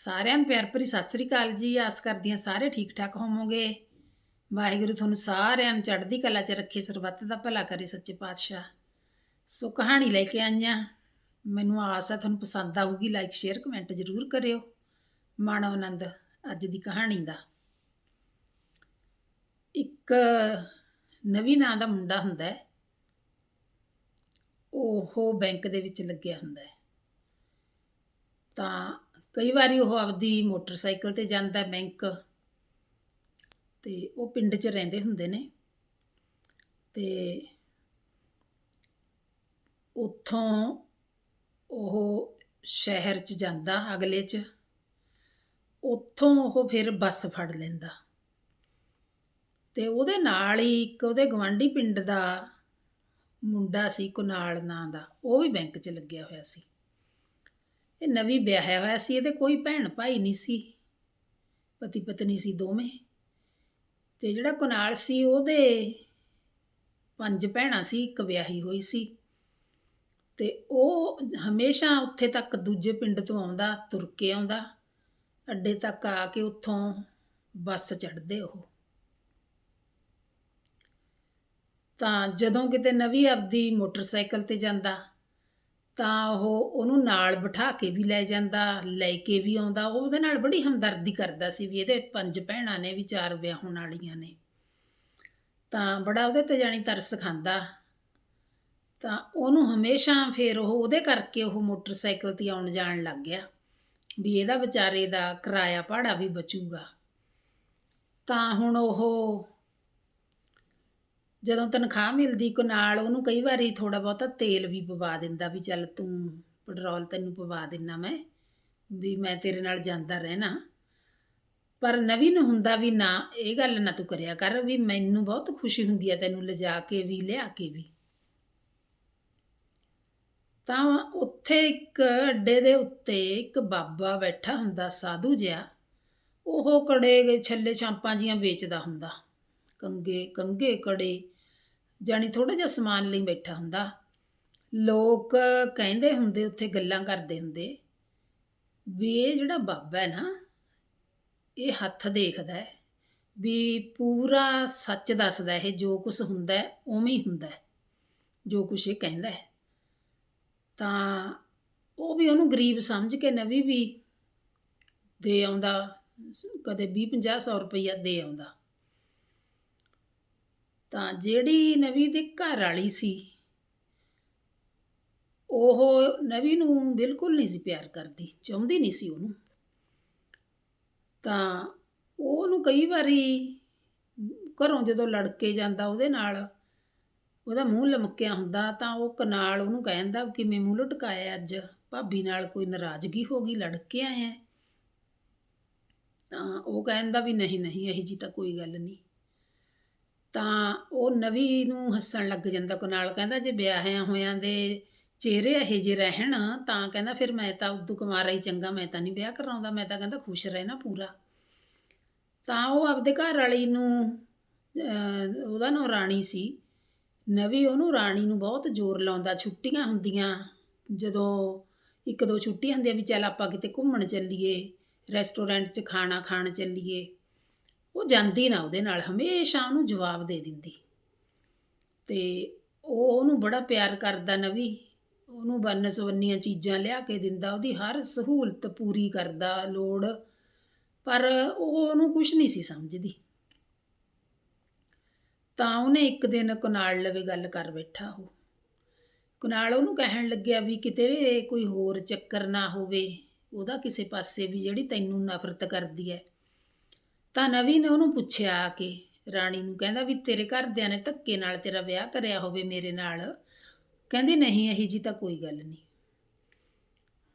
ਸਾਰਿਆਂ ਨੂੰ ਪਿਆਰ ਭਰੀ ਸਤਿ ਸ੍ਰੀ ਅਕਾਲ ਜੀ। ਆਸ ਕਰਦੀ ਹਾਂ ਸਾਰੇ ਠੀਕ ਠਾਕ ਹੋਵੋਗੇ। ਵਾਹਿਗੁਰੂ ਤੁਹਾਨੂੰ ਸਾਰਿਆਂ ਨੂੰ ਚੜ੍ਹਦੀ ਕਲਾ 'ਚ ਰੱਖੇ, ਸਰਬੱਤ ਦਾ ਭਲਾ ਕਰੇ ਸੱਚੇ ਪਾਤਸ਼ਾਹ। ਸੋ ਕਹਾਣੀ ਲੈ ਕੇ ਆਈਆਂ ਮੈਨੂੰ ਆਸ ਹੈ ਤੁਹਾਨੂੰ ਪਸੰਦ ਆਊਗੀ ਲਾਈਕ ਸ਼ੇਅਰ ਕਮੈਂਟ ਜ਼ਰੂਰ ਕਰਿਓ। ਮਾਨਵ ਆਨੰਦ, ਅੱਜ ਦੀ ਕਹਾਣੀ ਦਾ। ਇੱਕ ਨਵੀਂ ਨਾਂ ਦਾ ਮੁੰਡਾ ਹੁੰਦਾ ਹੈ। ਉਹ ਬੈਂਕ ਦੇ ਵਿੱਚ ਲੱਗਿਆ ਹੁੰਦਾ ਹੈ। ਤਾਂ ਕਈ ਵਾਰੀ ਉਹ ਆਪਦੀ ਮੋਟਰਸਾਈਕਲ ਤੇ ਜਾਂਦਾ ਬੈਂਕ ਤੇ ਉਹ ਪਿੰਡ 'ਚ ਰਹਿੰਦੇ ਹੁੰਦੇ ਨੇ ਤੇ ਉੱਥੋਂ ਉਹ ਸ਼ਹਿਰ 'ਚ ਜਾਂਦਾ ਅਗਲੇ 'ਚ, ਉੱਥੋਂ ਉਹ ਫਿਰ ਬੱਸ ਫੜ ਲੈਂਦਾ। ਤੇ ਉਹਦੇ ਨਾਲ ਹੀ ਇੱਕ ਉਹਦੇ ਗਵਾਂਢੀ ਪਿੰਡ ਦਾ ਮੁੰਡਾ ਸੀ ਕੁਨਾਲ ਨਾਂ ਦਾ, ਉਹ ਵੀ ਬੈਂਕ 'ਚ ਲੱਗਿਆ ਹੋਇਆ ਸੀ। ਇਹ ਨਵੀਂ ਵਿਆਹਿਆ ਹੋਇਆ ਸੀ ਇਹਦੇ ਕੋਈ ਭੈਣ ਭਾਈ ਨਹੀਂ ਸੀ। ਪਤੀ ਪਤਨੀ ਸੀ ਦੋਵੇਂ। ਤੇ ਜਿਹੜਾ ਕੁਨਾਲ ਸੀ, ਉਹਦੇ ਪੰਜ ਭੈਣਾਂ ਸੀ, ਇੱਕ ਵਿਆਹੀ ਹੋਈ ਸੀ। ਤੇ ਉਹ ਹਮੇਸ਼ਾ ਉੱਥੇ ਤੱਕ ਦੂਜੇ ਪਿੰਡ ਤੋਂ ਆਉਂਦਾ, ਤੁਰ ਕੇ ਆਉਂਦਾ। ਅੱਡੇ ਤੱਕ ਆ ਕੇ ਉੱਥੋਂ ਬੱਸ ਚੜਦੇ ਉਹ। ਤਾਂ ਜਦੋਂ ਕਿਤੇ ਨਵੀਂ ਆਪਦੀ ਮੋਟਰਸਾਈਕਲ ਤੇ ਜਾਂਦਾ ਤਾਂ ਉਹ ਉਹਨੂੰ ਨਾਲ ਬਿਠਾ ਕੇ ਵੀ ਲੈ ਜਾਂਦਾ, ਲੈ ਕੇ ਵੀ ਆਉਂਦਾ। ਉਹ ਉਹਦੇ ਨਾਲ ਬੜੀ ਹਮਦਰਦੀ ਕਰਦਾ ਸੀ ਵੀ ਇਹਦੇ ਪੰਜ ਭੈਣਾਂ ਨੇ ਵੀ ਚਾਰ ਵਿਆਹਣ ਵਾਲੀਆਂ ਨੇ। ਤਾਂ ਬੜਾ ਉਹਦੇ ਤੇ ਜਾਣੀ ਤਰਸ ਖਾਂਦਾ। ਤਾਂ ਉਹਨੂੰ ਹਮੇਸ਼ਾ ਫਿਰ ਉਹ ਉਹਦੇ ਕਰਕੇ ਉਹ ਮੋਟਰਸਾਈਕਲ ਤੇ ਆਉਣ ਜਾਣ ਲੱਗ ਗਿਆ ਵੀ ਇਹਦਾ ਵਿਚਾਰੇ ਦਾ ਕਿਰਾਇਆ ਭਾੜਾ ਵੀ ਬਚੂਗਾ। ਤਾਂ ਹੁਣ ਉਹ ਜਦੋਂ ਤਨਖਾਹ ਮਿਲਦੀ ਕੋ ਨਾਲ ਉਹਨੂੰ ਕਈ ਵਾਰੀ ਥੋੜਾ ਬਹੁਤਾ ਤੇਲ ਵੀ ਪਵਾ ਦਿੰਦਾ ਵੀ ਚੱਲ ਤੂੰ ਪੈਟਰੋਲ ਤੈਨੂੰ ਪਵਾ ਦਿੰਨਾ ਮੈਂ, ਵੀ ਮੈਂ ਤੇਰੇ ਨਾਲ ਜਾਂਦਾ ਰਹਿਣਾ। ਪਰ ਨਵੀਂ ਹੁੰਦਾ ਵੀ ਨਾ, ਇਹ ਗੱਲ ਨਾ ਤੂੰ ਕਰਿਆ ਕਰ ਵੀ ਮੈਨੂੰ ਬਹੁਤ ਖੁਸ਼ੀ ਹੁੰਦੀ ਹੈ ਤੈਨੂੰ ਲਿਜਾ ਕੇ ਵੀ, ਲਿਆ ਕੇ ਵੀ। ਤਾਂ ਉੱਥੇ ਇੱਕ ਅੱਡੇ ਦੇ ਉੱਤੇ ਇੱਕ ਬਾਬਾ ਬੈਠਾ ਹੁੰਦਾ, ਸਾਧੂ ਜਿਹਾ, ਉਹ ਕੜੇ ਛੱਲੇ ਛਾਂਪਾਂ ਜੀਆਂ ਵੇਚਦਾ ਹੁੰਦਾ। ਕੰਗੇ ਕੰਗੇ ਕੜੇ, ਜਾਣੀ ਥੋੜਾ ਜਿਹਾ ਸਮਾਨ ਲਈ ਬੈਠਾ ਹੁੰਦਾ। ਲੋਕ ਕਹਿੰਦੇ ਹੁੰਦੇ, ਉੱਥੇ ਗੱਲਾਂ ਕਰਦੇ ਹੁੰਦੇ, ਵੀ ਇਹ ਜਿਹੜਾ ਬਾਬਾ ਹੈ ਨਾ, ਇਹ ਹੱਥ ਦੇਖਦਾ ਹੈ, ਵੀ ਪੂਰਾ ਸੱਚ ਦੱਸਦਾ ਇਹ ਜੋ ਕੁਝ ਹੁੰਦਾ ਹੈ, ਉਵੇਂ ਹੀ ਹੁੰਦਾ ਹੈ, ਜੋ ਕੁਝ ਇਹ ਕਹਿੰਦਾ ਹੈ। ਤਾਂ ਉਹ ਵੀ ਉਹਨੂੰ ਗਰੀਬ ਸਮਝ ਕੇ ਨਵੀਂ ਵੀ ਦੇ ਆਉਂਦਾ, ਕਦੇ 20 50 100 ਰੁਪਈਆ ਦੇ ਆਉਂਦਾ। ਤਾਂ ਜਿਹੜੀ ਨਵੀ ਦੇ ਘਰ ਵਾਲੀ ਸੀ, ਉਹ ਨਵੀ ਨੂੰ ਬਿਲਕੁਲ ਨਹੀਂ ਸੀ ਪਿਆਰ ਕਰਦੀ, ਚਾਹੁੰਦੀ ਨਹੀਂ ਸੀ ਉਹਨੂੰ। ਤਾਂ ਉਹਨੂੰ ਕਈ ਵਾਰੀ ਘਰੋਂ ਜਦੋਂ ਲੜ ਕੇ ਜਾਂਦਾ ਉਹਦੇ ਨਾਲ, ਉਹਦਾ ਮੂੰਹ ਲਮਕਿਆ ਹੁੰਦਾ ਤਾਂ ਉਹ ਕਨਾਲ ਉਹਨੂੰ ਕਹਿੰਦਾ ਕਿ ਮੈਂ ਮੂੰਹ ਲਟਕਾਇਆ ਅੱਜ, ਭਾਬੀ ਨਾਲ ਕੋਈ ਨਾਰਾਜ਼ਗੀ ਹੋ ਗਈ, ਲੜ ਕੇ ਆਏ ਤਾਂ ਉਹ ਕਹਿੰਦਾ ਵੀ ਨਹੀਂ ਨਹੀਂ, ਇਹੀ ਜੀ ਤਾਂ ਕੋਈ ਗੱਲ ਨਹੀਂ। ਤਾਂ ਉਹ ਨਵੀ ਨੂੰ ਹੱਸਣ ਲੱਗ ਜਾਂਦਾ ਕੁਨਾਲ ਕਹਿੰਦਾ, ਜੇ ਵਿਆਹਿਆ ਹੋਇਆਂ ਦੇ ਚਿਹਰੇ ਇਹੋ ਜਿਹੇ ਰਹਿਣ, ਤਾਂ ਕਹਿੰਦਾ, ਫਿਰ ਮੈਂ ਤਾਂ ਉਦੋਂ ਕੁਮਾਰਾ ਹੀ ਚੰਗਾ, ਮੈਂ ਤਾਂ ਨਹੀਂ ਵਿਆਹ ਕਰਾਉਂਦਾ, ਮੈਂ ਤਾਂ ਕਹਿੰਦਾ ਖੁਸ਼ ਰਹਿਣਾ ਪੂਰਾ। ਤਾਂ ਉਹ ਆਪਦੇ ਘਰ ਵਾਲੀ ਨੂੰ ਉਹਦਾ ਨਾਂ ਰਾਣੀ ਸੀ। ਨਵੀ ਉਹਨੂੰ ਰਾਣੀ ਨੂੰ ਬਹੁਤ ਜ਼ੋਰ ਲਾਉਂਦਾ, ਛੁੱਟੀਆਂ ਹੁੰਦੀਆਂ, ਜਦੋਂ ਇੱਕ ਦੋ ਛੁੱਟੀਆਂ ਹੁੰਦੀਆਂ ਵੀ ਚੱਲ ਆਪਾਂ ਕਿਤੇ ਘੁੰਮਣ ਚੱਲੀਏ, ਰੈਸਟੋਰੈਂਟ 'ਚ ਖਾਣਾ ਖਾਣ ਚੱਲੀਏ। ਉਹ ਜਾਂਦੀ ਨਾ ਉਹਦੇ ਨਾਲ, ਹਮੇਸ਼ਾ ਉਹਨੂੰ ਜਵਾਬ ਦੇ ਦਿੰਦੀ। ਤੇ ਉਹ ਉਹਨੂੰ ਬੜਾ ਪਿਆਰ ਕਰਦਾ ਨਵੀ, ਉਹਨੂੰ ਬੰਨ ਸਵੰਨੀਆਂ ਚੀਜ਼ਾਂ ਲਿਆ ਕੇ ਦਿੰਦਾ, ਉਹਦੀ ਹਰ ਸਹੂਲਤ ਪੂਰੀ ਕਰਦਾ, ਲੋੜ, ਪਰ ਉਹ ਉਹਨੂੰ ਕੁਝ ਨਹੀਂ ਸੀ ਸਮਝਦੀ। ਤਾਂ ਉਹਨੇ ਇੱਕ ਦਿਨ ਕੁਨਾਲ ਲਵੇ ਗੱਲ ਕਰ ਬੈਠਾ ਉਹ। ਕੁਨਾਲ ਉਹਨੂੰ ਕਹਿਣ ਲੱਗਿਆ ਵੀ ਕਿਤੇ ਕੋਈ ਹੋਰ ਚੱਕਰ ਨਾ ਹੋਵੇ, ਉਹਦਾ ਕਿਸੇ ਪਾਸੇ ਵੀ ਜਿਹੜੀ ਤੈਨੂੰ ਨਫ਼ਰਤ ਕਰਦੀ ਹੈ ਤਾਂ ਨਵੀ ਨੇ ਉਹਨੂੰ ਪੁੱਛਿਆ ਆ ਕੇ ਰਾਣੀ ਨੂੰ ਕਹਿੰਦਾ ਵੀ ਤੇਰੇ ਘਰਦਿਆਂ ਨੇ ਧੱਕੇ ਨਾਲ ਤੇਰਾ ਵਿਆਹ ਕਰਿਆ ਹੋਵੇ ਮੇਰੇ ਨਾਲ। ਕਹਿੰਦੀ, ਨਹੀਂ, ਇਹੀ ਜੀ ਤਾਂ ਕੋਈ ਗੱਲ ਨਹੀਂ।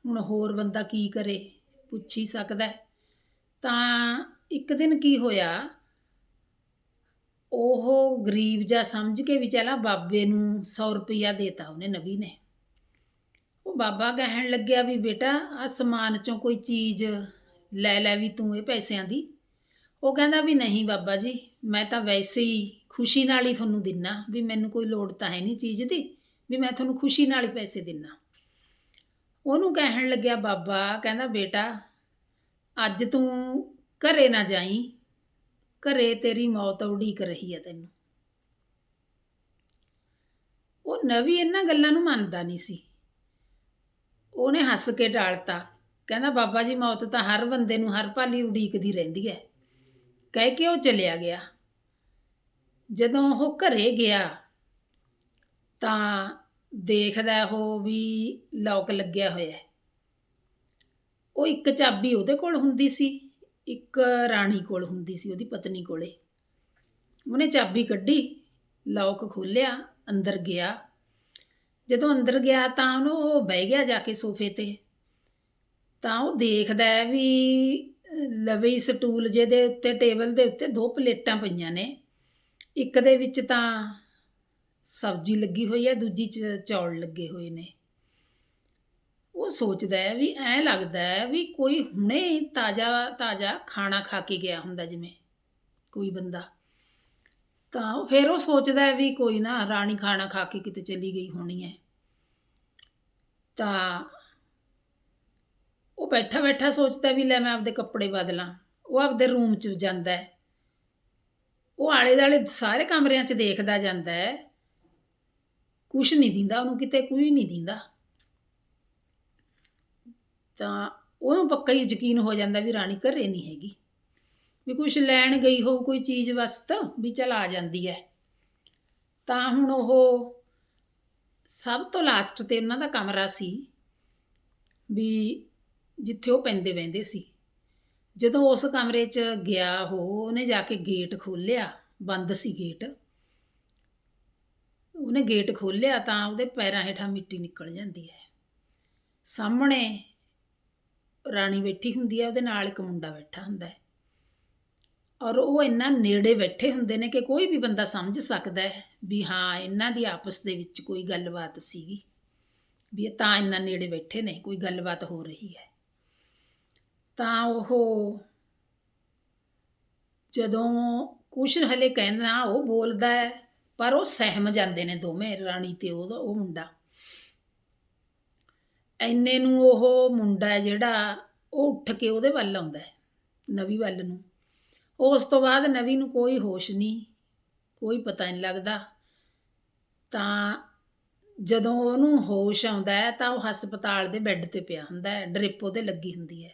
ਹੁਣ ਹੋਰ ਬੰਦਾ ਕੀ ਕਰੇ? ਪੁੱਛ ਹੀ ਸਕਦਾ ਤਾਂ ਇੱਕ ਦਿਨ ਕੀ ਹੋਇਆ? ਉਹ ਗਰੀਬ ਜਾਂ ਸਮਝ ਕੇ ਵੀ ਚਲਾ ਬਾਬੇ ਨੂੰ 100 ਰੁਪਈਆ ਦੇਤਾ ਉਹਨੇ ਨਵੀ ਨੇ। ਉਹ ਬਾਬਾ ਕਹਿਣ ਲੱਗਿਆ ਵੀ ਬੇਟਾ ਆ ਸਮਾਨ ਚੋਂ ਕੋਈ ਚੀਜ਼ ਲੈ ਲੈ ਵੀ ਤੂੰ ਇਹ ਪੈਸਿਆਂ ਦੀ। ਉਹ ਕਹਿੰਦਾ ਵੀ ਨਹੀਂ ਬਾਬਾ ਜੀ, ਮੈਂ ਤਾਂ ਵੈਸੇ ਹੀ ਖੁਸ਼ੀ ਨਾਲ ਹੀ ਤੁਹਾਨੂੰ ਦਿੰਨਾ ਵੀ ਮੈਨੂੰ ਕੋਈ ਲੋੜ ਤਾਂ ਹੈ ਨਹੀਂ ਚੀਜ਼ ਦੀ, ਵੀ ਮੈਂ ਤੁਹਾਨੂੰ ਖੁਸ਼ੀ ਨਾਲ ਹੀ ਪੈਸੇ ਦਿੰਨਾ। ਉਹਨੂੰ ਕਹਿਣ ਲੱਗਿਆ ਬਾਬਾ, ਕਹਿੰਦਾ ਬੇਟਾ, ਅੱਜ ਤੂੰ ਘਰੇ ਨਾ ਜਾਈ, ਘਰੇ ਤੇਰੀ ਮੌਤ ਉਡੀਕ ਰਹੀ ਹੈ ਤੈਨੂੰ। ਉਹ ਨਵੀ ਇਹਨਾਂ ਗੱਲਾਂ ਨੂੰ ਮੰਨਦਾ ਨਹੀਂ ਸੀ। ਉਹਨੇ ਹੱਸ ਕੇ ਟਾਲਤਾ, ਕਹਿੰਦਾ ਬਾਬਾ ਜੀ ਮੌਤ ਤਾਂ ਹਰ ਬੰਦੇ ਨੂੰ ਹਰ ਭਾਲੀ ਉਡੀਕਦੀ ਰਹਿੰਦੀ ਹੈ। ਕਹਿ ਕੇ ਉਹ ਚਲਿਆ ਗਿਆ। ਜਦੋਂ ਉਹ ਘਰੇ ਗਿਆ, ਤਾਂ ਦੇਖਦਾ ਉਹ ਵੀ ਲੌਕ ਲੱਗਿਆ ਹੋਇਆ ਹੈ। ਉਹ ਇੱਕ ਚਾਬੀ ਉਹਦੇ ਕੋਲ ਹੁੰਦੀ ਸੀ, ਇੱਕ ਰਾਣੀ ਕੋਲ ਹੁੰਦੀ ਸੀ ਉਹਦੀ ਪਤਨੀ ਕੋਲੇ। ਉਹਨੇ ਚਾਬੀ ਕੱਢੀ ਲੌਕ ਖੋਲ੍ਹਿਆ, ਅੰਦਰ ਗਿਆ। ਜਦੋਂ ਅੰਦਰ ਗਿਆ ਤਾਂ ਉਹਨੂੰ ਉਹ ਬਹਿ ਗਿਆ ਜਾ ਕੇ ਸੋਫੇ ਤੇ। ਤਾਂ ਉਹ ਦੇਖਦਾ ਵੀ ਲਵੀ ਸਟੂਲ ਜਿਹਦੇ ਉੱਤੇ, ਟੇਬਲ ਦੇ ਉੱਤੇ ਦੋ ਪਲੇਟਾਂ ਪਈਆਂ ਨੇ। ਇੱਕ ਦੇ ਵਿੱਚ ਤਾਂ ਸਬਜ਼ੀ ਲੱਗੀ ਹੋਈ ਹੈ, ਦੂਜੀ 'ਚ ਚੌਲ ਲੱਗੇ ਹੋਏ ਨੇ। ਉਹ ਸੋਚਦਾ ਹੈ ਵੀ, ਐਂ ਲੱਗਦਾ ਹੈ ਵੀ ਕੋਈ ਹੁਣੇ ਤਾਜ਼ਾ ਤਾਜ਼ਾ ਖਾਣਾ ਖਾ ਕੇ ਗਿਆ ਹੁੰਦਾ ਜਿਵੇਂ ਕੋਈ ਬੰਦਾ। ਤਾਂ ਉਹ ਫਿਰ ਉਹ ਸੋਚਦਾ ਹੈ ਵੀ ਕੋਈ ਨਾ, ਰਾਣੀ ਖਾਣਾ ਖਾ ਕੇ ਕਿਤੇ ਚਲੀ ਗਈ ਹੋਣੀ ਹੈ। ਤਾਂ ਉਹ ਬੈਠਾ ਬੈਠਾ ਸੋਚਦਾ ਵੀ ਲੈ ਮੈਂ ਆਪਦੇ ਕੱਪੜੇ ਬਦਲਾਂ, ਉਹ ਆਪਦੇ ਰੂਮ 'ਚ ਜਾਂਦਾ ਹੈ। ਉਹ ਆਲੇ ਦਾਲੇ ਸਾਰੇ ਕਮਰਿਆਂ 'ਚ ਦੇਖਦਾ ਜਾਂਦਾ ਹੈ। ਕੁਛ ਨਹੀਂ ਦਿੰਦਾ ਉਹਨੂੰ ਕਿਤੇ ਕੁਝ ਨਹੀਂ ਦਿੰਦਾ। ਤਾਂ ਉਹਨੂੰ ਪੱਕਾ ਹੀ ਯਕੀਨ ਹੋ ਜਾਂਦਾ ਵੀ ਰਾਣੀ ਘਰੇ ਨਹੀਂ ਹੈਗੀ। ਵੀ ਕੁਛ ਲੈਣ ਗਈ ਹੋਊ ਕੋਈ ਚੀਜ਼ ਵਸਤ, ਵੀ ਚਲ ਆ ਜਾਂਦੀ ਹੈ। ਤਾਂ ਹੁਣ ਉਹ ਸਭ ਤੋਂ ਲਾਸਟ ਤੇ ਉਹਨਾਂ ਦਾ ਕਮਰਾ ਸੀ ਵੀ ਜਿੱਥੇ ਉਹ ਪੈਂਦੇ ਬਹਿੰਦੇ ਸੀ। ਜਦੋਂ ਉਸ ਕਮਰੇ 'ਚ ਗਿਆ ਉਹ, ਉਹਨੇ ਜਾ ਕੇ ਗੇਟ ਖੋਲ੍ਹਿਆ, ਬੰਦ ਸੀ ਗੇਟ ਉਹਨੇ ਗੇਟ ਖੋਲ੍ਹਿਆ ਤਾਂ ਉਹਦੇ ਪੈਰਾਂ ਹੇਠਾਂ ਮਿੱਟੀ ਨਿਕਲ ਜਾਂਦੀ ਹੈ। ਸਾਹਮਣੇ ਰਾਣੀ ਬੈਠੀ ਹੁੰਦੀ ਹੈ, ਉਹਦੇ ਨਾਲ ਇੱਕ ਮੁੰਡਾ ਬੈਠਾ ਹੁੰਦਾ ਹੈ। ਔਰ ਉਹ ਇੰਨਾ ਨੇੜੇ ਬੈਠੇ ਹੁੰਦੇ ਨੇ ਕਿ ਕੋਈ ਵੀ ਬੰਦਾ ਸਮਝ ਸਕਦਾ ਹੈ ਵੀ ਹਾਂ, ਇਹਨਾਂ ਦੀ ਆਪਸ ਦੇ ਵਿੱਚ ਕੋਈ ਗੱਲਬਾਤ ਸੀਗੀ। ਵੀ ਤਾਂ ਇੰਨਾ ਨੇੜੇ ਬੈਠੇ ਨੇ, ਕੋਈ ਗੱਲਬਾਤ ਹੋ ਰਹੀ ਹੈ। ਤਾਂ ਉਹ ਜਦੋਂ ਕੁਛ ਹਲੇ ਕਹਿੰਦਾ, ਉਹ ਬੋਲਦਾ ਹੈ, ਪਰ ਉਹ ਸਹਿਮ ਜਾਂਦੇ ਨੇ ਦੋਵੇਂ, ਰਾਣੀ ਤੇ ਉਹਦਾ ਉਹ ਮੁੰਡਾ। ਐਨੇ ਨੂੰ ਉਹ ਮੁੰਡਾ ਜਿਹੜਾ ਉਹ ਉੱਠ ਕੇ ਉਹਦੇ ਵੱਲ ਆਉਂਦਾ ਹੈ, ਨਵੀ ਵੱਲ ਨੂੰ। ਉਸ ਤੋਂ ਬਾਅਦ ਨਵੀ ਨੂੰ ਕੋਈ ਹੋਸ਼ ਨਹੀਂ, ਕੋਈ ਪਤਾ ਨਹੀਂ ਲੱਗਦਾ। ਤਾਂ ਜਦੋਂ ਉਹਨੂੰ ਹੋਸ਼ ਆਉਂਦਾ ਹੈ, ਤਾਂ ਉਹ ਹਸਪਤਾਲ ਦੇ ਬੈੱਡ ਤੇ ਪਿਆ ਹੁੰਦਾ ਹੈ, ਡ੍ਰਿਪ ਉਹਦੇ ਲੱਗੀ ਹੁੰਦੀ ਹੈ।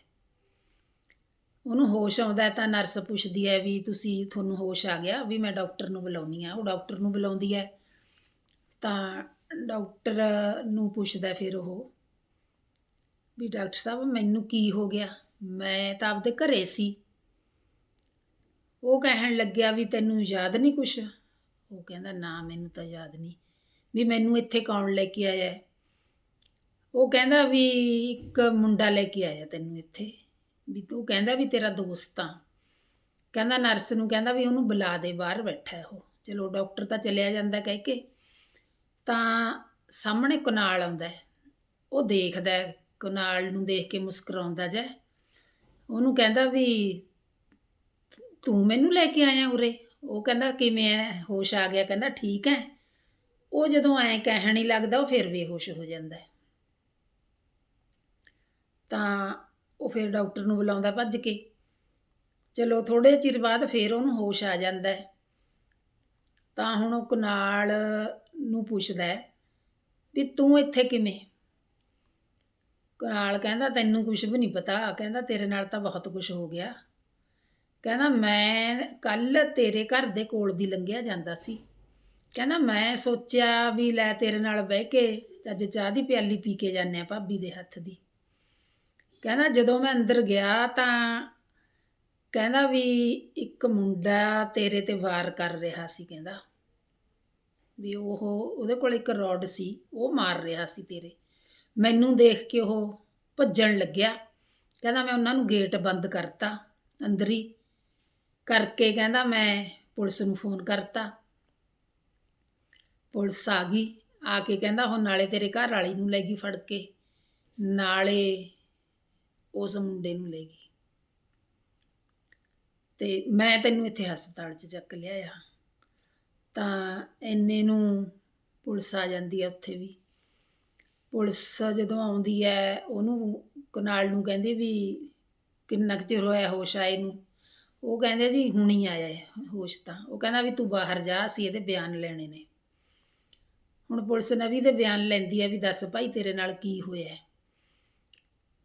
ਉਹਨੂੰ ਹੋਸ਼ ਆਉਂਦਾ ਤਾਂ ਨਰਸ ਪੁੱਛਦੀ ਹੈ ਵੀ ਤੁਸੀਂ ਤੁਹਾਨੂੰ ਹੋਸ਼ ਆ ਗਿਆ ਵੀ ਮੈਂ ਡਾਕਟਰ ਨੂੰ ਬੁਲਾਉਣੀ ਆ। ਉਹ ਡਾਕਟਰ ਨੂੰ ਬੁਲਾਉਂਦੀ ਹੈ ਤਾਂ ਡਾਕਟਰ ਨੂੰ ਪੁੱਛਦਾ ਫਿਰ ਉਹ ਵੀ ਡਾਕਟਰ ਸਾਹਿਬ ਮੈਨੂੰ ਕੀ ਹੋ ਗਿਆ? ਮੈਂ ਤਾਂ ਆਪਦੇ ਘਰੇ ਸੀ। ਉਹ ਕਹਿਣ ਲੱਗਿਆ ਵੀ ਤੈਨੂੰ ਯਾਦ ਨਹੀਂ ਕੁਛ? ਉਹ ਕਹਿੰਦਾ, ਨਾ ਮੈਨੂੰ ਤਾਂ ਯਾਦ ਨਹੀਂ। ਵੀ ਮੈਨੂੰ ਇੱਥੇ ਕੌਣ ਲੈ ਕੇ ਆਇਆ ਉਹ ਕਹਿੰਦਾ ਵੀ ਇੱਕ ਮੁੰਡਾ ਲੈ ਕੇ ਆਇਆ ਤੈਨੂੰ ਇੱਥੇ। ਵੀ ਤੂੰ ਕਹਿੰਦਾ ਵੀ ਤੇਰਾ ਦੋਸਤ ਆ। ਕਹਿੰਦਾ ਨਰਸ ਨੂੰ ਕਹਿੰਦਾ ਵੀ ਉਹਨੂੰ ਬੁਲਾ ਦੇ ਬਾਹਰ ਬੈਠਾ ਉਹ। ਚਲੋ ਡਾਕਟਰ ਤਾਂ ਚਲਿਆ ਜਾਂਦਾ ਕਹਿ ਕੇ। ਤਾਂ ਸਾਹਮਣੇ ਕੁਨਾਲ ਆਉਂਦਾ ਉਹ ਦੇਖਦਾ ਹੈ, ਕੁਨਾਲ ਨੂੰ ਦੇਖ ਕੇ ਮੁਸਕਰਾਉਂਦਾ ਜੈ ਉਹਨੂੰ ਕਹਿੰਦਾ ਵੀ ਤੂੰ ਮੈਨੂੰ ਲੈ ਕੇ ਆਇਆ ਉਰੇ? ਉਹ ਕਹਿੰਦਾ ਕਿਵੇਂ ਐ? ਹੋਸ਼ ਆ ਗਿਆ ਕਹਿੰਦਾ ਠੀਕ ਹੈ ਉਹ ਜਦੋਂ ਐਂ ਕਹਿਣ ਹੀ ਲੱਗਦਾ ਉਹ ਫਿਰ ਬੇਹੋਸ਼ ਹੋ ਜਾਂਦਾ ਤਾਂ ਉਹ ਫਿਰ ਡਾਕਟਰ ਨੂੰ ਬੁਲਾਉਂਦਾ ਭੱਜ ਕੇ। ਚਲੋ ਥੋੜੇ ਚਿਰ ਬਾਅਦ ਫਿਰ ਉਹਨੂੰ ਹੋਸ਼ ਆ ਜਾਂਦਾ ਹੈ। ਤਾਂ ਹੁਣ ਉਹ ਕਨਾਲ ਨੂੰ ਪੁੱਛਦਾ ਹੈ ਵੀ ਤੂੰ ਇੱਥੇ ਕਿਵੇਂ? ਕਨਾਲ ਕਹਿੰਦਾ, ਤੈਨੂੰ ਕੁਝ ਵੀ ਨਹੀਂ ਪਤਾ। ਕਹਿੰਦਾ, ਤੇਰੇ ਨਾਲ ਤਾਂ ਬਹੁਤ ਕੁਝ ਹੋ ਗਿਆ। ਕਹਿੰਦਾ, ਮੈਂ ਕੱਲ ਤੇਰੇ ਘਰ ਦੇ ਕੋਲ ਦੀ ਲੰਘਿਆ ਜਾਂਦਾ ਸੀ। ਕਹਿੰਦਾ, ਮੈਂ ਸੋਚਿਆ ਵੀ ਲੈ ਤੇਰੇ ਨਾਲ ਬਹਿ ਕੇ ਅੱਜ ਚਾਹ ਦੀ ਪਿਆਲੀ ਪੀ ਕੇ ਜਾਂਦੇ ਆ ਭਾਬੀ ਦੇ ਹੱਥ ਦੀ। ਕਹਿੰਦਾ ਜਦੋਂ ਮੈਂ ਅੰਦਰ ਗਿਆ ਤਾਂ ਕਹਿੰਦਾ ਵੀ ਇੱਕ ਮੁੰਡਾ ਤੇਰੇ ਤੇ ਵਾਰ ਕਰ ਰਿਹਾ ਸੀ ਕਹਿੰਦਾ। ਵੀ ਉਹ, ਉਹਦੇ ਕੋਲ ਇੱਕ ਰੋਡ ਸੀ, ਉਹ ਮਾਰ ਰਿਹਾ ਸੀ ਤੇਰੇ। ਮੈਨੂੰ ਦੇਖ ਕੇ ਉਹ ਭੱਜਣ ਲੱਗਿਆ। ਕਹਿੰਦਾ ਮੈਂ ਉਹਨਾਂ ਨੂੰ ਗੇਟ ਬੰਦ ਕਰਤਾ ਅੰਦਰ। ਹੀ ਕਰਕੇ ਕਹਿੰਦਾ ਮੈਂ ਪੁਲਿਸ ਨੂੰ ਫੋਨ ਕਰਤਾ। ਪੁਲਿਸ ਆ ਗਈ। ਆ ਕੇ ਕਹਿੰਦਾ ਹੁਣ ਨਾਲੇ ਤੇਰੇ ਘਰ ਵਾਲੀ ਨੂੰ ਲੈ ਗਈ ਫੜ ਕੇ। ਨਾਲੇ ਉਸ ਮੁੰਡੇ ਨੂੰ ਲੈ ਗਈ। ਤੇ ਮੈਂ ਤੈਨੂੰ ਇੱਥੇ ਹਸਪਤਾਲ 'ਚ ਚੱਕ ਲਿਆਇਆ ਤਾਂ ਇੰਨੇ ਨੂੰ ਪੁਲਿਸ ਆ ਜਾਂਦੀ ਹੈ ਉੱਥੇ ਵੀ। ਪੁਲਿਸ ਜਦੋਂ ਆਉਂਦੀ ਹੈ ਉਹਨੂੰ ਕਨਾਲ ਨੂੰ ਕਹਿੰਦੀ ਵੀ ਕਿੰਨਾ ਕੁ ਚਿਰ ਹੋਇਆ ਹੋਸ਼ ਆਏ ਨੂੰ। ਉਹ ਕਹਿੰਦੇ ਜੀ ਹੁਣੀ ਆਇਆ ਹੈ ਹੋਸ਼ ਤਾਂ। ਉਹ ਕਹਿੰਦਾ ਵੀ ਤੂੰ ਬਾਹਰ ਜਾ, ਅਸੀਂ ਇਹਦੇ ਬਿਆਨ ਲੈਣੇ ਨੇ। ਹੁਣ ਪੁਲਿਸ ਨਵੀ ਦੇ ਬਿਆਨ ਲੈਂਦੀ ਹੈ ਵੀ ਦੱਸ ਭਾਈ ਤੇਰੇ ਨਾਲ ਕੀ ਹੋਇਆ।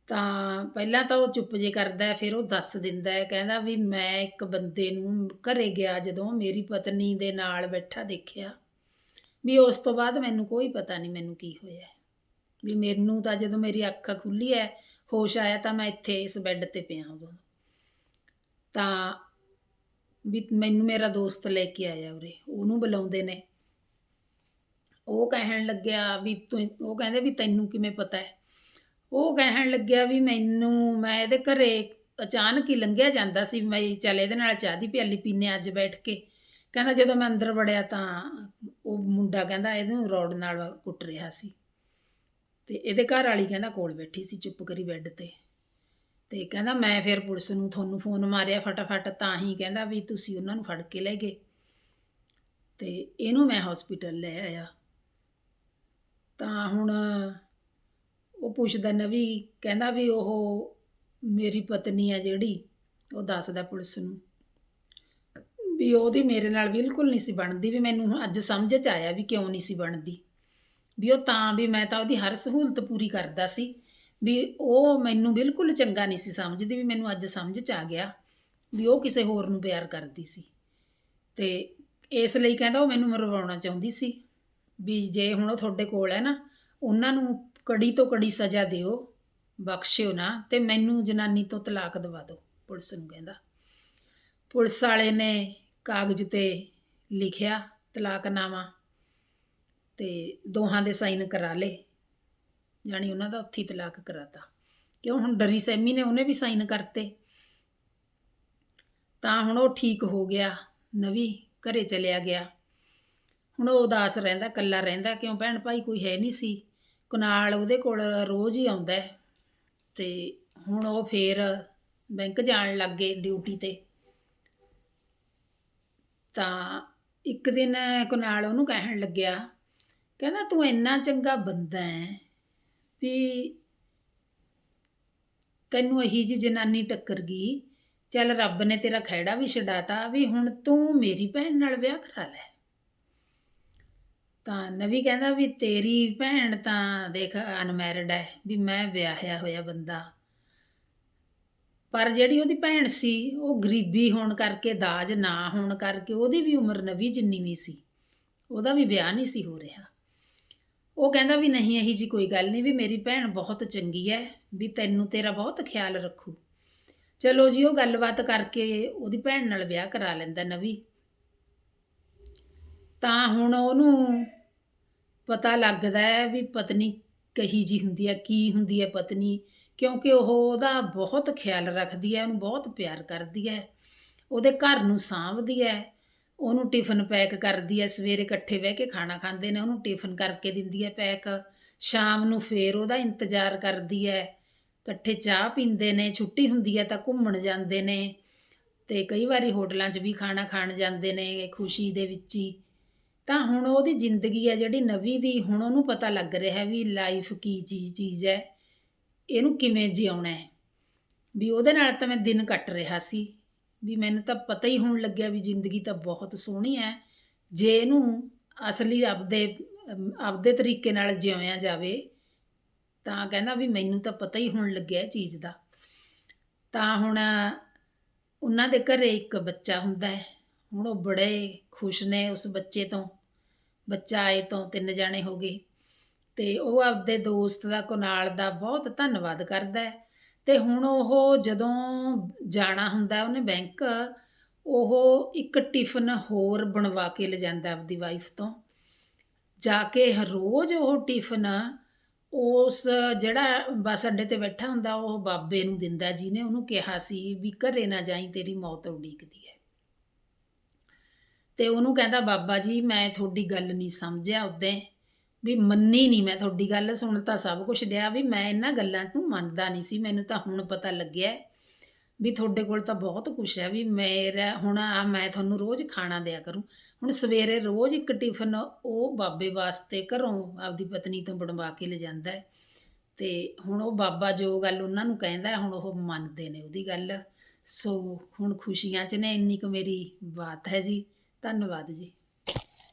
ਤਾਂ ਪਹਿਲਾਂ ਤਾਂ ਉਹ ਚੁੱਪ ਜੇ ਕਰਦਾ ਹੈ, ਫਿਰ ਉਹ ਦੱਸ ਦਿੰਦਾ ਹੈ ਕਹਿੰਦਾ ਵੀ ਮੈਂ ਇੱਕ ਬੰਦੇ ਨੂੰ ਘਰੇ ਗਿਆ ਜਦੋਂ ਮੇਰੀ ਪਤਨੀ ਦੇ ਨਾਲ ਬੈਠਾ ਦੇਖਿਆ। ਵੀ ਉਸ ਤੋਂ ਬਾਅਦ ਮੈਨੂੰ ਕੋਈ ਪਤਾ ਨਹੀਂ ਮੈਨੂੰ ਕੀ ਹੋਇਆ ਹੈ। ਵੀ ਮੈਨੂੰ ਤਾਂ ਜਦੋਂ ਮੇਰੀ ਅੱਖ ਖੁੱਲੀ ਹੈ ਹੋਸ਼ ਆਇਆ ਤਾਂ ਮੈਂ ਇੱਥੇ ਇਸ ਬੈੱਡ ਤੇ ਪਿਆ ਉਦੋਂ। ਤਾਂ ਵੀ ਮੈਨੂੰ ਮੇਰਾ ਦੋਸਤ ਲੈ ਕੇ ਆਇਆ ਉਰੇ ਉਹਨੂੰ ਬੁਲਾਉਂਦੇ ਨੇ। ਉਹ ਕਹਿਣ ਲੱਗਿਆ ਵੀ ਤੂੰ ਉਹ ਕਹਿੰਦੇ ਵੀ ਤੈਨੂੰ ਕਿਵੇਂ ਪਤਾ ਹੈ? ਉਹ ਕਹਿਣ ਲੱਗਿਆ ਵੀ ਮੈਨੂੰ, ਮੈਂ ਇਹਦੇ ਘਰੇ ਅਚਾਨਕ ਹੀ ਲੰਘਿਆ ਜਾਂਦਾ ਸੀ, ਮੈਂ ਚੱਲ ਇਹਦੇ ਨਾਲ ਚਾਹ ਦੀ ਪਿਆਲੀ ਪੀਨੇ ਅੱਜ ਬੈਠ ਕੇ। ਕਹਿੰਦਾ ਜਦੋਂ ਮੈਂ ਅੰਦਰ ਵੜਿਆ ਤਾਂ ਉਹ ਮੁੰਡਾ ਕਹਿੰਦਾ ਇਹਨੂੰ ਰੋਡ ਨਾਲ ਕੁੱਟ ਰਿਹਾ ਸੀ। ਤੇ ਇਹਦੇ ਘਰ ਵਾਲੀ ਕਹਿੰਦਾ ਕੋਲ ਬੈਠੀ ਸੀ ਚੁੱਪ ਕਰੀ ਬੈੱਡ ਤੇ। ਤੇ ਕਹਿੰਦਾ ਮੈਂ ਫਿਰ ਪੁਲਿਸ ਨੂੰ ਤੁਹਾਨੂੰ ਫੋਨ ਮਾਰਿਆ ਫਟਾਫਟ, ਤਾਂ ਹੀ ਕਹਿੰਦਾ ਵੀ ਤੁਸੀਂ ਉਹਨਾਂ ਨੂੰ ਫੜ ਕੇ ਲੈ ਗਏ। ਤੇ ਇਹਨੂੰ ਮੈਂ ਹਸਪੀਟਲ ਲੈ ਆਇਆ। ਤਾਂ ਹੁਣ ਉਹ ਪੁੱਛਦਾ ਨਵੀ ਕਹਿੰਦਾ ਵੀ ਉਹ ਮੇਰੀ ਪਤਨੀ ਆ ਜਿਹੜੀ, ਉਹ ਦੱਸਦਾ ਪੁਲਿਸ ਨੂੰ ਵੀ ਉਹਦੀ ਮੇਰੇ ਨਾਲ ਬਿਲਕੁਲ ਨਹੀਂ ਸੀ ਬਣਦੀ, ਵੀ ਮੈਨੂੰ ਅੱਜ ਸਮਝ ਚ ਆਇਆ ਵੀ ਕਿਉਂ ਨਹੀਂ ਸੀ ਬਣਦੀ। ਵੀ ਉਹ ਤਾਂ ਵੀ ਮੈਂ ਤਾਂ ਉਹਦੀ ਹਰ ਸਹੂਲਤ ਪੂਰੀ ਕਰਦਾ ਸੀ, ਵੀ ਉਹ ਮੈਨੂੰ ਬਿਲਕੁਲ ਚੰਗਾ ਨਹੀਂ ਸੀ ਸਮਝਦੀ ਵੀ ਮੈਨੂੰ ਅੱਜ ਸਮਝ ਚ ਆ ਗਿਆ ਵੀ ਉਹ ਕਿਸੇ ਹੋਰ ਨੂੰ ਪਿਆਰ ਕਰਦੀ ਸੀ। ਤੇ ਇਸ ਲਈ ਕਹਿੰਦਾ ਉਹ ਮੈਨੂੰ ਮਰਵਾਉਣਾ ਚਾਹੁੰਦੀ ਸੀ ਵੀ ਜੇ ਹੁਣ ਉਹ ਤੁਹਾਡੇ ਕੋਲ ਹੈ ਨਾ, ਉਹਨਾਂ ਨੂੰ ਕੜੀ ਤੋਂ ਕੜੀ ਸਜ਼ਾ ਦਿਓ, ਬਖਸ਼ਿਓ ਨਾ, ਤੇ ਮੈਨੂੰ ਜਨਾਨੀ ਤੋਂ ਤਲਾਕ ਦਵਾ ਦਿਓ, ਪੁਲਿਸ ਨੂੰ ਕਹਿੰਦਾ। ਪੁਲਿਸ ਵਾਲੇ ਨੇ ਕਾਗਜ਼ ਤੇ ਲਿਖਿਆ ਤਲਾਕਨਾਮਾ ਤੇ ਦੋਹਾਂ ਦੇ ਸਾਈਨ ਕਰਾ ਲਏ ਜਾਣੀ ਉਹਨਾਂ ਦਾ ਉੱਥੇ ਤਲਾਕ ਕਰਾਤਾ। ਕਿਉਂ? ਹੁਣ ਡਰੀ ਸੈਮੀ ਨੇ, ਉਹਨੇ ਵੀ ਸਾਈਨ ਕਰਤੇ। ਤਾਂ ਹੁਣ ਉਹ ਠੀਕ ਹੋ ਗਿਆ, ਨਵੀ ਘਰੇ ਚਲਿਆ ਗਿਆ। ਹੁਣ ਉਹ ਉਦਾਸ ਰਹਿੰਦਾ ਕੱਲਾ ਰਹਿੰਦਾ, ਕਿਉਂ ਭੈਣ ਭਾਈ ਕੋਈ ਹੈ ਨਹੀਂ ਸੀ? ਕੁਨਾਲ ਉਹਦੇ ਕੋਲ ਰੋਜ਼ ਹੀ ਆਉਂਦਾ ਹੈ। ਤੇ ਹੁਣ ਉਹ ਫੇਰ ਬੈਂਕ ਜਾਣ ਲੱਗ ਗਏ ਡਿਊਟੀ ਤੇ ਤਾਂ ਇੱਕ ਦਿਨ ਕੁਨਾਲ ਉਹਨੂੰ ਕਹਿਣ ਲੱਗਿਆ, ਕਹਿੰਦਾ ਤੂੰ ਇੰਨਾ ਚੰਗਾ ਬੰਦਾ ਹੈ ਵੀ ਤੈਨੂੰ ਇਹੀ ਜੀ ਜਨਾਨੀ ਟੱਕਰ ਗਈ, ਚੱਲ ਰੱਬ ਨੇ ਤੇਰਾ ਖਹਿੜਾ ਵੀ ਛਡਾਤਾ ਵੀ ਹੁਣ ਤੂੰ ਮੇਰੀ ਭੈਣ ਨਾਲ ਵਿਆਹ ਕਰਾ ਲੈ ਤਾਂ ਨਵੀ ਕਹਿੰਦਾ ਵੀ ਤੇਰੀ ਭੈਣ ਤਾਂ ਦੇਖ ਅਨਮੈਰਿਡ ਹੈ, ਵੀ ਮੈਂ ਵਿਆਹਿਆ ਹੋਇਆ ਬੰਦਾ। ਪਰ ਜਿਹੜੀ ਉਹਦੀ ਭੈਣ ਸੀ, ਉਹ ਗਰੀਬੀ ਹੋਣ ਕਰਕੇ, ਦਾਜ ਨਾ ਹੋਣ ਕਰਕੇ, ਉਹਦੀ ਵੀ ਉਮਰ ਨਵੀ ਜਿੰਨੀ ਵੀ ਸੀ, ਉਹਦਾ ਵੀ ਵਿਆਹ ਨਹੀਂ ਸੀ ਹੋ ਰਿਹਾ। ਉਹ ਕਹਿੰਦਾ ਵੀ ਨਹੀਂ, ਇਹੀ ਜੀ ਕੋਈ ਗੱਲ ਨਹੀਂ ਵੀ ਮੇਰੀ ਭੈਣ ਬਹੁਤ ਚੰਗੀ ਹੈ, ਵੀ ਤੈਨੂੰ ਤੇਰਾ ਬਹੁਤ ਖਿਆਲ ਰੱਖੂ। ਚਲੋ ਜੀ, ਉਹ ਗੱਲਬਾਤ ਕਰਕੇ ਉਹਦੀ ਭੈਣ ਨਾਲ ਵਿਆਹ ਕਰਾ ਲੈਂਦਾ ਨਵੀ। ਤਾਂ ਹੁਣ ਉਹਨੂੰ ਪਤਾ ਲੱਗਦਾ ਹੈ ਵੀ ਪਤਨੀ ਕਹੀ ਜੀ ਹੁੰਦੀ ਹੈ, ਕੀ ਹੁੰਦੀ ਹੈ ਪਤਨੀ, ਕਿਉਂਕਿ ਉਹ ਉਹਦਾ ਬਹੁਤ ਖਿਆਲ ਰੱਖਦੀ ਹੈ, ਉਹਨੂੰ ਬਹੁਤ ਪਿਆਰ ਕਰਦੀ ਹੈ, ਉਹਦੇ ਘਰ ਨੂੰ ਸਾਂਭਦੀ ਹੈ, ਉਹਨੂੰ ਟਿਫਨ ਪੈਕ ਕਰਦੀ ਹੈ, ਸਵੇਰੇ ਇਕੱਠੇ ਬਹਿ ਕੇ ਖਾਣਾ ਖਾਂਦੇ ਨੇ, ਉਹਨੂੰ ਟਿਫਨ ਕਰਕੇ ਦਿੰਦੀ ਹੈ ਪੈਕ, ਸ਼ਾਮ ਨੂੰ ਫੇਰ ਉਹਦਾ ਇੰਤਜ਼ਾਰ ਕਰਦੀ ਹੈ, ਇਕੱਠੇ ਚਾਹ ਪੀਂਦੇ ਨੇ, ਛੁੱਟੀ ਹੁੰਦੀ ਹੈ ਤਾਂ ਘੁੰਮਣ ਜਾਂਦੇ ਨੇ ਤੇ ਕਈ ਵਾਰੀ ਹੋਟਲਾਂ 'ਚ ਵੀ ਖਾਣਾ ਖਾਣ ਜਾਂਦੇ ਨੇ, ਖੁਸ਼ੀ ਦੇ ਵਿੱਚ ਹੀ ਤਾਂ ਹੁਣ ਉਹਦੀ ਜ਼ਿੰਦਗੀ ਹੈ ਜਿਹੜੀ ਨਵੀਂ ਦੀ, ਹੁਣ ਉਹਨੂੰ ਪਤਾ ਲੱਗ ਰਿਹਾ ਵੀ ਲਾਈਫ ਕੀ ਚੀਜ਼ ਚੀਜ਼ ਹੈ, ਇਹਨੂੰ ਕਿਵੇਂ ਜਿਉਣਾ ਹੈ। ਵੀ ਉਹਦੇ ਨਾਲ ਤਾਂ ਮੈਂ ਦਿਨ ਕੱਟ ਰਿਹਾ ਸੀ, ਵੀ ਮੈਨੂੰ ਤਾਂ ਪਤਾ ਹੀ ਹੋਣ ਲੱਗਿਆ ਵੀ ਜ਼ਿੰਦਗੀ ਤਾਂ ਬਹੁਤ ਸੋਹਣੀ ਹੈ, ਜੇ ਇਹਨੂੰ ਅਸਲੀ ਆਪਦੇ ਆਪਦੇ ਤਰੀਕੇ ਨਾਲ ਜਿਉਇਆ ਜਾਵੇ, ਤਾਂ ਕਹਿੰਦਾ ਵੀ ਮੈਨੂੰ ਤਾਂ ਪਤਾ ਹੀ ਹੋਣ ਲੱਗਿਆ ਇਹ ਚੀਜ਼ ਦਾ। ਤਾਂ ਹੁਣ ਉਹਨਾਂ ਦੇ ਘਰੇ ਇੱਕ ਬੱਚਾ ਹੁੰਦਾ ਹੈ, ਹੁਣ ਉਹ ਬੜੇ ਖੁਸ਼ ਨੇ ਉਸ ਬੱਚੇ ਤੋਂ। ਬੱਚਾ ਆਏ ਤੋਂ ਤਿੰਨ ਜਾਣੇ ਹੋ ਗਏ। ਤੇ ਉਹ ਆਪਦੇ ਦੋਸਤ ਦਾ, ਕੁਨਾਲ ਦਾ ਬਹੁਤ ਧੰਨਵਾਦ ਕਰਦਾ ਹੈ। ਤੇ ਹੁਣ ਉਹ ਜਦੋਂ ਜਾਣਾ ਹੁੰਦਾ ਉਹਨੇ ਬੈਂਕ, ਉਹ ਇੱਕ ਟਿਫਨ ਹੋਰ ਬਣਵਾ ਕੇ ਲਿਜਾਂਦਾ ਆਪਦੀ ਵਾਈਫ ਤੋਂ। ਜਾ ਕੇ ਰੋਜ਼ ਉਹ ਟਿਫਨ ਉਸ ਜਿਹੜਾ ਬੱਸ ਅੱਡੇ ਤੇ ਬੈਠਾ ਹੁੰਦਾ, ਉਹ ਬਾਬੇ ਨੂੰ ਦਿੰਦਾ ਜਿਹਨੇ ਉਹਨੂੰ ਕਿਹਾ ਸੀ ਵੀ ਘਰੇ ਨਾ ਜਾਈ, ਤੇਰੀ ਮੌਤ ਉਡੀਕਦੀ ਹੈ। ਤੇ ਉਹਨੂੰ ਕਹਿੰਦਾ, ਬਾਬਾ ਜੀ, ਮੈਂ ਤੁਹਾਡੀ ਗੱਲ ਨਹੀਂ ਸਮਝਿਆ ਉਦੋਂ। ਵੀ ਮੰਨੀ ਨਹੀਂ ਮੈਂ ਤੁਹਾਡੀ ਗੱਲ, ਸੁਣ ਤਾਂ ਸਭ ਕੁਝ ਡਿਆ। ਵੀ ਮੈਂ ਇਹਨਾਂ ਗੱਲਾਂ ਨੂੰ ਮੰਨਦਾ ਨਹੀਂ ਸੀ, ਮੈਨੂੰ ਤਾਂ ਹੁਣ ਪਤਾ ਲੱਗਿਆ ਵੀ ਤੁਹਾਡੇ ਕੋਲ ਤਾਂ ਬਹੁਤ ਕੁਛ ਹੈ। ਵੀ ਮੇਰਾ, ਹੁਣ ਆ ਮੈਂ ਤੁਹਾਨੂੰ ਰੋਜ਼ ਖਾਣਾ ਦਿਆ ਕਰੂੰ। ਹੁਣ ਸਵੇਰੇ ਰੋਜ਼ ਇੱਕ ਟਿਫਨ ਉਹ ਬਾਬੇ ਵਾਸਤੇ ਘਰੋਂ ਆਪਦੀ ਪਤਨੀ ਤੋਂ ਬਣਵਾ ਕੇ ਲਿਜਾਂਦਾ ਹੈ। ਤੇ ਹੁਣ ਉਹ ਬਾਬਾ ਜੋ ਗੱਲ ਉਹਨਾਂ ਨੂੰ ਕਹਿੰਦਾ ਹੁਣ ਉਹ ਮੰਨਦੇ ਨੇ ਉਹਦੀ ਗੱਲ। ਸੋ ਹੁਣ ਖੁਸ਼ੀਆਂ 'ਚ ਨੇ, ਇੰਨੀ ਕੁ ਮੇਰੀ ਬਾਤ ਹੈ ਜੀ। ਧੰਨਵਾਦ ਜੀ।